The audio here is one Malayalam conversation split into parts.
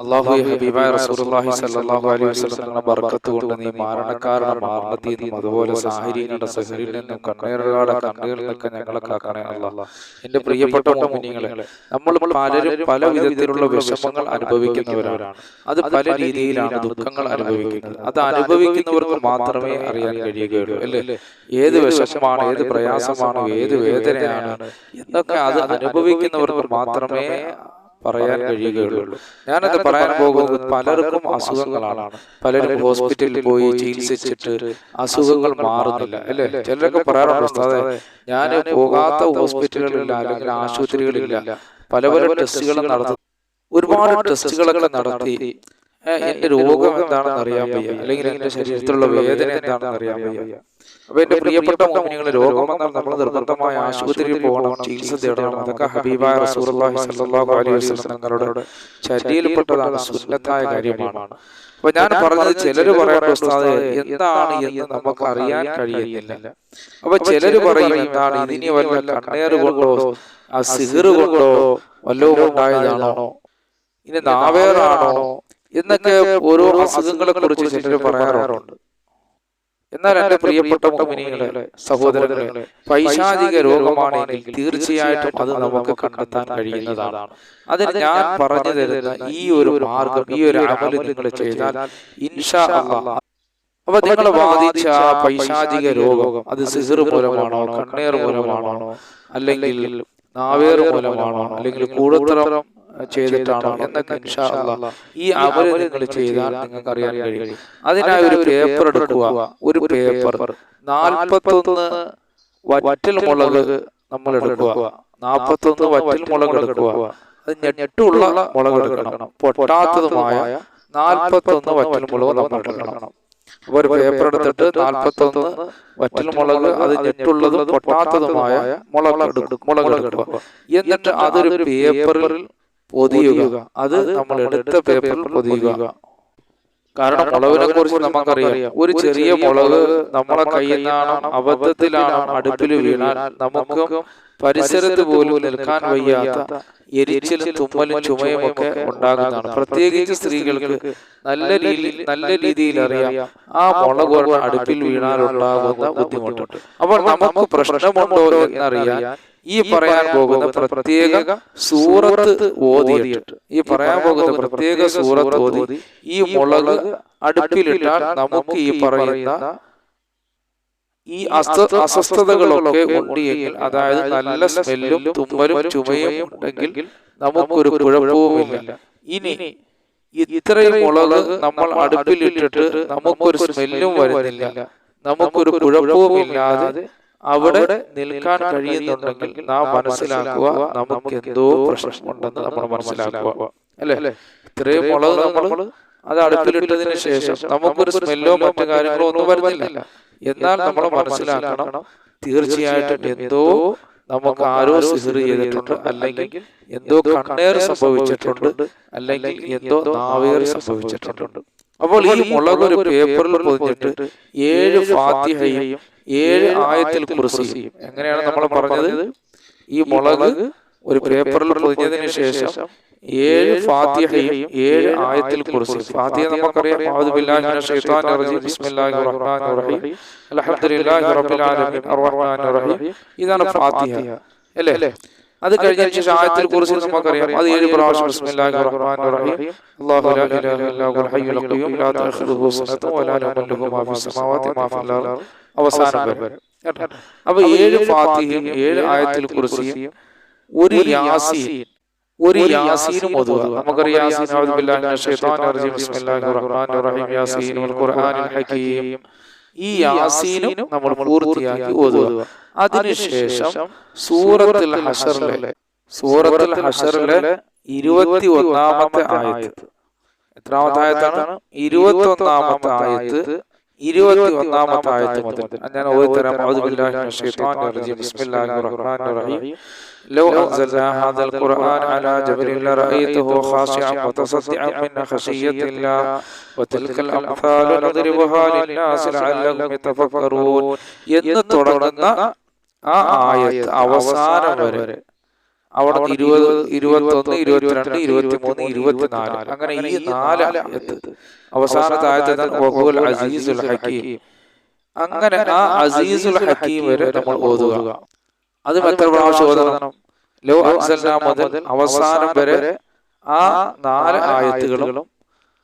അള്ളാഹു ഹബീബായ റസൂലുള്ളാഹി സ്വല്ലല്ലാഹു അലൈഹി വസല്ലം ബർക്കത്ത് കൊണ്ട് നീ മാരണക്കാരുടെ മാരണത്തിൽ നിന്നും അതുപോലെ സാഹചര്യങ്ങളുടെ സഹരിൽ നിന്നും കണ്ണീറുകളുടെ കണ്ണീരിൽ നിന്നൊക്കെ ഞങ്ങളെ കാക്കണേ അല്ലാ പ്രിയപ്പെട്ട മോമിനികളെ നമ്മൾ പലരും പല വിധത്തിലുള്ള വിഷമങ്ങൾ അനുഭവിക്കുന്നവരാണ്. അത് പല രീതിയിലാണ് ദുഃഖങ്ങൾ അനുഭവിക്കുന്നത്. അത് അനുഭവിക്കുന്നവർക്ക് മാത്രമേ അറിയാൻ കഴിയുകയുള്ളൂ അല്ലേ? ഏത് വിഷമമാണ് ഏത് പ്രയാസമാണ് ഏത് വേദനയാണ് എന്നൊക്കെ അത് അനുഭവിക്കുന്നവർക്ക് മാത്രമേ പറയാൻ കഴിയുകയുള്ളൂ. ഞാനത് പറയാൻ പോകുന്നത് പലർക്കും അസുഖങ്ങളാണ്. പലരും ഹോസ്പിറ്റലിൽ പോയി ചികിത്സിച്ചിട്ട് അസുഖങ്ങൾ മാറുന്നില്ല. അല്ലേ? ചിലരൊക്കെ പറയാറുണ്ട് ഞാൻ പോകാത്ത ഹോസ്പിറ്റലുകളില്ല അല്ലെങ്കിൽ ആശുപത്രികളില്ല. പല പല ടെസ്റ്റുകളും നടത്തി ഒരുപാട് ടെസ്റ്റുകളൊക്കെ നടത്തി. എന്റെ രോഗം എന്താണെന്ന് അറിയാൻ വയ്യ. അല്ലെങ്കിൽ എന്റെ ശരീരത്തിലുള്ള വേദന എന്താണെന്ന് അറിയാൻ വയ്യ. അപ്പൊ എന്റെ പ്രിയപ്പെട്ട മോഹിനികളെ രോഗം വന്നാൽ നമ്മൾ നിർബന്ധമായ ആശുപത്രിയിൽ പോകണം ചികിത്സ തേടണം. അതൊക്കെ ഹബീബായ റസൂലുള്ളാഹി സ്വല്ലല്ലാഹു അലൈഹി തങ്ങളുടെ ചര്യയിൽപ്പെട്ടതാണ് സുന്നത്തായ കാര്യമാണ്. അപ്പൊ ഞാൻ പറഞ്ഞത് ചിലര് പറയേണ്ട എന്താണ് എന്ന് നമുക്ക് അറിയാൻ കഴിയുന്നില്ല. അപ്പൊ ചിലര് പറയും എന്താണ് ഇനി വല്ല കണ്ണേറ് കൊണ്ടോ ആ സിഹറുകൊണ്ടോ കൊണ്ടോ വല്ലതും ഉണ്ടായതാണോ? ഇനി നാവേറാണോ? എന്നൊക്കെ ഓരോ അസുഖങ്ങളെ കുറിച്ച് ചിലർ പറയാറുണ്ട്. എന്നാൽ എന്റെ പ്രിയപ്പെട്ട മുഖമിനികളെ സഹോദരങ്ങളെ പൈശാചിക രോഗമാണെങ്കിൽ തീർച്ചയായിട്ടും അത് നമുക്ക് കണ്ടെത്താൻ കഴിയുന്നതാണ്. അതിൽ ഞാൻ പറഞ്ഞു തരുന്ന ഈ ഒരു മാർഗം ഈ ഒരു അമൽ നിങ്ങൾ ചെയ്താൽ ഇൻഷാ അള്ളാഹ് അപ്പൊ നിങ്ങൾ ബാധിച്ച പൈശാചിക രോഗം അത് സിസിർ മൂലമാണോ കണ്ണേർ മൂലമാണോ അല്ലെങ്കിൽ നാവേർ മൂലമാണോ അല്ലെങ്കിൽ കൂടുതലും ചെയ്തിട്ടാണോ എന്നൊക്കെ ഈ അവർ നിങ്ങൾ ചെയ്താൽ നിങ്ങൾക്ക് അറിയാൻ കഴിയും. അതിനായി ഒരു പേപ്പർ എടുക്കുക. ഒരു പേപ്പർ നാൽപ്പത്തൊന്ന് വറ്റൽ മുളക് നമ്മൾ എടുക്കുക. നാൽപ്പത്തൊന്ന് വറ്റൽ മുളക് എടുക്കുക. അത് ഞെട്ടുള്ള മുളക് എടുക്കണം. പൊട്ടാത്തതുമായ നാൽപ്പത്തൊന്ന് വറ്റൽ മുളക് നമ്മൾ എടുക്കണം. ഒരു പേപ്പർ എടുത്തിട്ട് നാൽപ്പത്തൊന്ന് വറ്റൽ മുളക് അത് ഞെട്ടുള്ളതും പൊട്ടാത്തതുമായ മുളക് എടുക്കും മുളക് എടുക്കുക. എന്നിട്ട് അതൊരു പേപ്പറിൽ പൊതിയുക. അത് നമ്മൾ എടുത്ത പേപ്പറിൽ പൊതിയുക. കാരണം മുളകിനെ കുറിച്ച് നമുക്കറിയാം. ഒരു ചെറിയ മുളക് നമ്മളെ കയ്യിൽ നിന്നാണ് അബദ്ധത്തിലാണ് അടുപ്പിൽ വീണാൽ നമുക്ക് പരിസരത്ത് പോലും നിൽക്കാൻ വയ്യാത്ത എരിച്ചിലും തുമ്മലും ചുമയും ഒക്കെ ഉണ്ടാകുന്നതാണ്. പ്രത്യേകിച്ച് സ്ത്രീകൾക്ക് നല്ല രീതിയിൽ നല്ല രീതിയിൽ അറിയാം. ആ മുളക് അടുപ്പിൽ വീണാൽ ഉണ്ടാകുന്ന ബുദ്ധിമുട്ടുണ്ട് അപ്പോൾ നമുക്ക് പ്രശ്നമുണ്ടോ എന്നറിയാൻ ഈ പറയാൻ പോകുന്ന പ്രത്യേക സൂറത്ത് ഓതിയിട്ട് ഈ പറയാൻ പോകുന്ന പ്രത്യേക സൂറത്ത് ഓതി ഈ മുളക് അടുപ്പിലിട്ടാൽ നമുക്ക് ഈ പറയുന്ന ഈ അസ്വ അസ്വസ്ഥതകളൊക്കെ ഉണ്ടെങ്കിൽ അതായത് നല്ല സ്മെല്ലും തുമ്മലും ചുമയും ഉണ്ടെങ്കിൽ നമുക്കൊരു കുഴപ്പവുമില്ല. ഇനി ഇത്രയും മുളക് നമ്മൾ അടുപ്പിലിട്ടിട്ട് നമുക്കൊരു സ്മെല്ലും വരുന്നില്ല. നമുക്കൊരു കുഴപ്പവുമില്ലാതെ അവിടെ നിൽക്കാൻ കഴിയുന്നുണ്ടെങ്കിൽ നാം മനസ്സിലാക്കുക നമുക്ക് എന്തോ പ്രശ്നമുണ്ടെന്ന് നമ്മൾ മനസ്സിലാക്കുക. അല്ലെ? ഇത്രയും മുളക് നമ്മൾ അത് അടുപ്പിലിട്ടതിന് ശേഷം നമുക്കൊരു സ്മെല്ലോ മറ്റു കാര്യങ്ങളോ ഒന്നും വരുന്നില്ല. എന്നാൽ നമ്മൾ മനസ്സിലാക്കണം. തീർച്ചയായിട്ടും എന്തോ നമുക്ക് ആരോ സിഹർ ചെയ്തിട്ടുണ്ട്. അല്ലെങ്കിൽ എന്തോ കണ്ണേർ സംഭവിച്ചിട്ടുണ്ട്. അല്ലെങ്കിൽ എന്തോ നാവേർ സംഭവിച്ചിട്ടുണ്ട്. അപ്പോൾ ഈ മുളക് ഒരു പേപ്പറിൽ പൊതിഞ്ഞിട്ട് ഏഴ് ഫാത്തിഹയും ഏഴ് ആയത്തിൽ കുറിസിയും എങ്ങനെയാണ് നമ്മൾ പറഞ്ഞത് ഈ മുളക് ഒരു പേപ്പറിൽ പൊതിഞ്ഞതിന് ശേഷം ഏഴ് ഫാത്തിഹയും ഏഴ് ആയത്തിൽ കുറിച്ച് ഫാത്തിഹ നമുക്കറിയാം അഊദു ബില്ലാഹി മിനശ് ശൈത്വാനിർ റജീം ബിസ്മില്ലാഹിർ റഹ്മാനിർ റഹീം അൽഹംദുലില്ലാഹി റബ്ബിൽ ആലമീൻ അർറഹ്മാനിർ റഹീം ഇതാണ് ഫാത്തിഹ അല്ലേ അത് കഴിഞ്ഞ ശേഷം ആയത്തിൽ കുറിച്ച് നമുക്കറിയാം അത് ഏഴ് പ്രാവശ്യം ബിസ്മില്ലാഹിർ റഹ്മാനിർ റഹീം അല്ലാഹു ലാ ഇലാഹ ഇല്ലാ ഹുവൽ ഹയ്യുൽ ഖയ്യൂം ലാ തഅഖുദുഹു സിനത്തും വലാ നൗമുൻ ലഹു മാ ഫിസ് സമാവാതി മാ ഫിൽ അർദ് അവസാനം വരെ. അപ്പൊ ഏഴ് ഫാത്തിഹയും ഏഴ് ആയത്തിൽ കുറിച്ചും ഒരു യാസീൻ. ഒരു യാസീനും ഓതുക നമുക്കറിയാം യാസീൻ അഊദു ബില്ലാഹി മിനശ് ശൈത്വാനിർ റജീം. ബിസ്മില്ലാഹിർ റഹ്മാനിർ റഹീം. യാസീൻ വൽ ഖുർആനിൽ ഹകീം ഈ യാസീനും നമ്മൾ പൂർത്തിയാക്കി ഓതുക. അതിനുശേഷം സൂറത്തുൽ ഹഷറിലെ സൂറത്തുൽ ഹഷറിലെ ഇരുപത്തി ഒന്നാമത്തെ ആയത്ത്. എത്രാമത്തെ ആയത്താണ്? ഇരുപത്തി ഒന്നാമത്തെ ആയത്ത്. ഇരുപത്തി ഒന്നാമത്തെ ആയത്ത് മുതൽ ഞാൻ ഓതിത്തരാം അഊദു ബില്ലാഹി മിനശ് ശൈത്വാനിർ റജീം ബിസ്മില്ലാഹിർ റഹ്മാനിർ റഹീം لو أنزلنا هذا القرآن على جبل لرأيته خاشعا متصدعا من خشية الله وتلك الأمثال نضربها للناس لعلهم يتفكرون എന്ന് തുടങ്ങുന്ന ആ ആയത്ത് അവസാനം വരെ അവിടെ ഇരുപത് ഇരുപത്തൊന്ന് ഇരുപത്തിരണ്ട് ഇരുപത്തിമൂന്ന് ഇരുപത്തിനാല്. അങ്ങനെ ഈ നാല് അവസാനത്തെ ആയത്തെ അസീസുൽ ഹക്കീം. അങ്ങനെ ആ അസീസുൽ ഹക്കീം വരെ നമ്മൾ ഓതുക. അത് എത്ര പ്രാവശ്യം ഓതണം? ലോ അൻസൽന മുതൽ അവസാനം വരെ ആ നാല് ആയത്തുകളും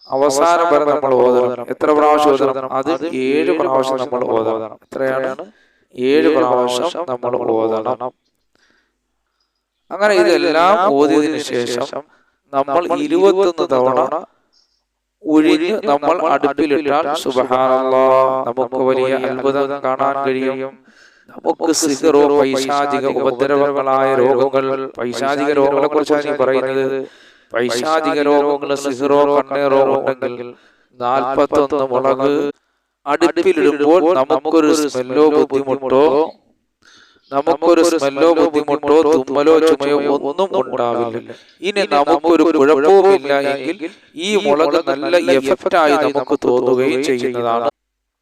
അവസാനം വരെ നമ്മൾ ഓതണം. എത്ര പ്രാവശ്യം ഓതണം? അത് ഏഴ് പ്രാവശ്യം നമ്മൾ ഓതണം. എത്രയാണ്? ഏഴ് പ്രാവശ്യം നമ്മൾ ഓതണം. അങ്ങനെ ഇതെല്ലാം ഓതിയതിനു ശേഷം നമ്മൾ ഇരുപത്തൊന്ന് തവണ ഒഴിഞ്ഞ് നമ്മൾ അടുപ്പിലിട്ടാൽ സുബഹാനല്ലാ നമുക്ക് വലിയ അത്ഭുതം കാണാൻ കഴിയും. നമുക്ക് സിഹറോ പൈശാചിക ഉപദ്രവങ്ങളായ രോഗങ്ങൾ പൈശാചിക രോഗങ്ങളെ കുറിച്ചാണ് പറയുന്നത് പൈശാചിക രോഗങ്ങൾ സിഹറോ കണ്ണേറോ ഉണ്ടെങ്കിൽ നാൽപ്പത്തൊന്ന് മുളക് അടുപ്പിലിടുമ്പോൾ നമുക്കൊരു സ്മെല്ലോ ബുദ്ധിമുട്ടോ നമുക്കൊരു സ്മെല്ലോ ബുദ്ധിമുട്ടോ തുമ്മലോ ചുമയോ ഒന്നും ഉണ്ടാവില്ല. ഇനി നമുക്കൊരു കുഴപ്പവുമില്ല എങ്കിൽ ഈ മുളക് നല്ല എഫക്റ്റ് ആയി നമുക്ക് തോന്നുകയും ചെയ്യുന്നതാണ്.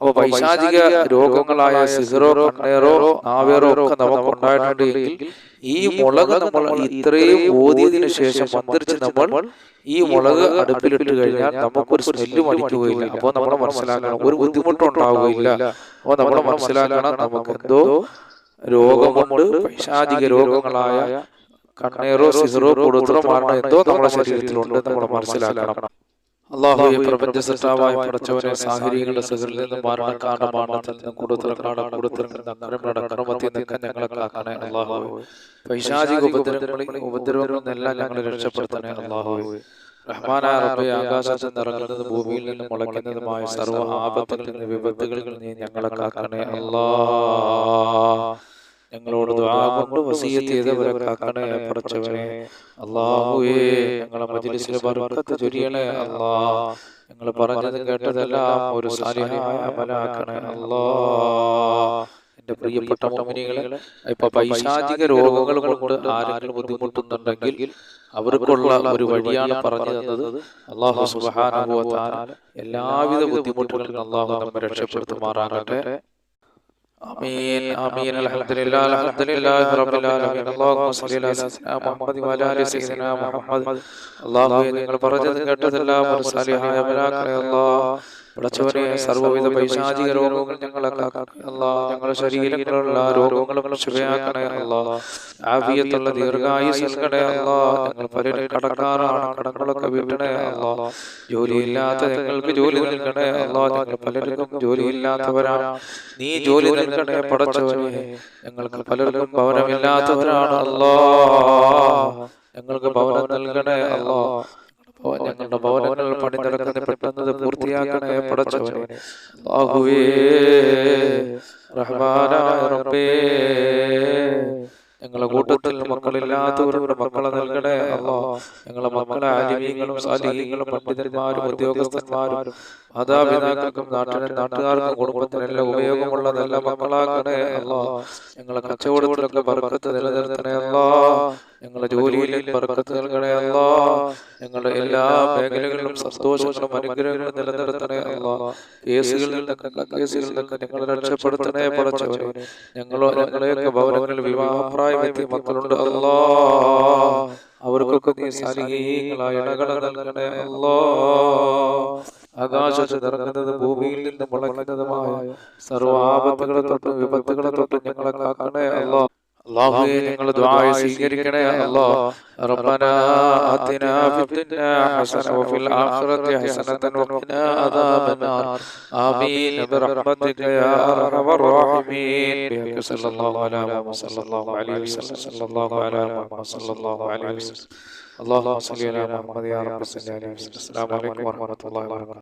അപ്പൊ വൈശാചിക രോഗങ്ങളായ സിഹറോ കണ്ണേറോ ആവേറോ ഒക്കെ നമുക്ക് ഉണ്ടായിട്ടുണ്ട് എങ്കിൽ ഈ മുളക് നമ്മൾ ഇത്രയും ഓതിയതിനു ശേഷം മന്ത്രിച്ച് നമ്മൾ ഈ മുളക് അടുപ്പിലിട്ട് കഴിഞ്ഞാൽ നമുക്കൊരു സ്മെല്ല് മടിക്കുകയില്ല അപ്പോൾ നമ്മൾ മനസ്സിലാക്കണം ഒരു ബുദ്ധിമുട്ടും ഉണ്ടാവുകയില്ല. അപ്പോൾ നമ്മൾ മനസ്സിലാക്കണം നമുക്ക് എന്തോ രോഗമുണ്ട് പൈശാചിക രോഗങ്ങളായ കണ്ണേറോ സിഹറോ കൊടുത്തോ മാറണം എന്തോ നമ്മുടെ ശരീരത്തിലുണ്ട് നമ്മൾ മനസ്സിലാക്കണം. അള്ളാഹുയെ പ്രപഞ്ച സൃഷ്ടാവായ പടച്ചവനെ സാഹചര്യങ്ങളുടെ സഹറിൽ നിന്ന് മരണക്കാരുടെ മരണത്തിൽ നിന്ന് കൊടുത്തിൽ നിന്ന് അക്രമയുടെ അക്രമത്തിൽ നിന്നൊക്കെ ഞങ്ങളെ കാക്കണേ അള്ളാഹു പൈശാചിക ഉപദ്രവങ്ങളിൽ ഉപദ്രവങ്ങളിൽ നിന്നെല്ലാം ഞങ്ങളെ രക്ഷപ്പെടുത്തണേ അള്ളാഹു റഹ്മാനായ റബ്ബെ ആകാശത്ത് നിറങ്ങുന്നത് ഭൂമിയിൽ നിന്ന് മുളയ്ക്കുന്നതുമായ സർവ ആപത്തുകളിൽ നിന്ന് വിപത്തുകളിൽ നീ ഞങ്ങളെ കാക്കണേ അല്ലാ. ഞങ്ങളോട് കൊണ്ട് വസീയത്ത് ചെയ്തവരെ കാക്കണേ പടച്ചവനെ അള്ളാഹുവേ ഞങ്ങളെ മജിലിസിലെ ബർക്കത്ത് ചൊരിയണേ അല്ലാ. ഞങ്ങൾ പറഞ്ഞത് കേട്ടതെല്ലാം ഒരു സാലിഹായ അമലാക്കണേ അല്ലാ. എന്റെ പ്രിയപ്പെട്ട മോമിനികളെ ഇപ്പൊ പൈശാചിക രോഗങ്ങൾ കൊണ്ട് ആരെങ്കിലും ബുദ്ധിമുട്ടുന്നുണ്ടെങ്കിൽ അവർക്കുള്ള ഒരു വഴിയാണ് പറഞ്ഞു തന്നത് അള്ളാഹു സുബാനുഭവ എല്ലാവിധ ബുദ്ധിമുട്ടുകളും അള്ളാഹു നമ്മെ രക്ഷപ്പെടുത്തുമാറാകട്ടെ آمين آمين الحمد لله الحمد لله رب العالمين اللهم صل على سيدنا محمد وعلى آل سيدنا محمد അള്ളാഹു നിങ്ങൾ പറഞ്ഞത് കേട്ടതെല്ലാം ഒരു സാലിഹായ മലാക്കണേ അല്ലാഹ് പടച്ചവനെ സർവവിധ പൈശാചിക രോഗങ്ങൾ ഞങ്ങളെ ഞങ്ങളുടെ ശരീരങ്ങളിലുള്ള രോഗങ്ങളും ശുഭയാക്കണേ അല്ലാ ആവിയത്തുള്ള ദീർഘായുസ് നൽകണേ അല്ലാ ഞങ്ങൾ പലരും കടക്കാറാണ് കടങ്ങളൊക്കെ വീട്ടണേ അല്ലാ ജോലിയില്ലാത്ത ഞങ്ങൾക്ക് ജോലി നൽകണേ അല്ലാ ഞങ്ങൾ പലർക്കും ജോലിയില്ലാത്തവരാണ് നീ ജോലി നൽകണേ പടച്ചവനെ. ഞങ്ങൾക്ക് പലർക്കും ഭവനമില്ലാത്തവരാണ് അല്ലാ ഞങ്ങൾക്ക് ഭവനം നൽകണേ അല്ലാ ഞങ്ങളുടെ ഭവനങ്ങൾ പണി നടക്കുന്ന പെട്ടെന്ന് പൂർത്തിയാക്കണേ പടച്ചവനെ ബാഹുവേ റഹ്മാനായ റബ്ബേ. ഞങ്ങളെ കൂട്ടത്തിൽ മക്കളില്ലാത്തവരുടെ മക്കളെ നൽകണേ അല്ലോ ഞങ്ങളെ മക്കളെ ആലിമീങ്ങളും സാലിഹീങ്ങളും പണ്ഡിതന്മാരും ഉദ്യോഗസ്ഥന്മാരും മാതാപിതാക്കൾക്കും നാട്ടിനും നാട്ടുകാർക്കും കുടുംബത്തിനെല്ലാം ഉപയോഗമുള്ള നല്ല മക്കളാക്കണേ. അല്ലോ ഞങ്ങളെ കച്ചവടത്തിലൊക്കെ ബർക്കത്ത് നിലനിർത്തണേ. അല്ലോ ഞങ്ങളുടെ ജോലിയിൽ ബർക്കത്ത് അല്ലോ. ഞങ്ങളുടെ എല്ലാ മേഖലകളിലും സന്തോഷങ്ങളും അനുഗ്രഹങ്ങളും നിലനിർത്തണേ അല്ല. കേസുകളിൽ നിന്നൊക്കെ കേസുകളിൽ നിന്നൊക്കെ ഞങ്ങളെ രക്ഷപ്പെടുത്തണേ പടച്ചവനെ. ഞങ്ങളോ ഞങ്ങളെയൊക്കെ ഭവനങ്ങളിൽ വിവാഹപ്രായമെത്തിയ മക്കളുണ്ട് അല്ലോ. അവർക്കൊക്കെ നീ സാലിഹീങ്ങളായ ഇണകളെ നൽകണേ ആകാശത്ത് ഭൂമിയിൽ നിന്ന് മുളങ്ങുന്നതുമായ സർവ ആപത്തുകളെ തൊട്ടും വിപത്തുകളെ തൊട്ടും ഞങ്ങളെ കാക്കണേ അല്ലോ. അള്ളാഹുവേ ഞങ്ങൾ ദുആ സ്വീകരിക്കണേ അല്ലാഹ് റബ്ബനാ ആതിനാ ഫിദ്ദുനിയാ ഹസന വഫിൽ ആഖിറതി ഹസനതൻ വഖിനാ അദാബന്നാർ ആമീൻ ബിറഹ്മതിക യാ അർഹമർ റഹീമീൻ ബിഹഖി സല്ലല്ലാഹു അലാ മുഹമ്മദ് സല്ലല്ലാഹു അലൈഹി വസല്ലം സല്ലല്ലാഹു അലാ മുഹമ്മദ് സല്ലല്ലാഹു അലൈഹി വസല്ലം اللهم صل على محمد يا رب صل عليه وسلم السلام عليكم ورحمه الله وبركاته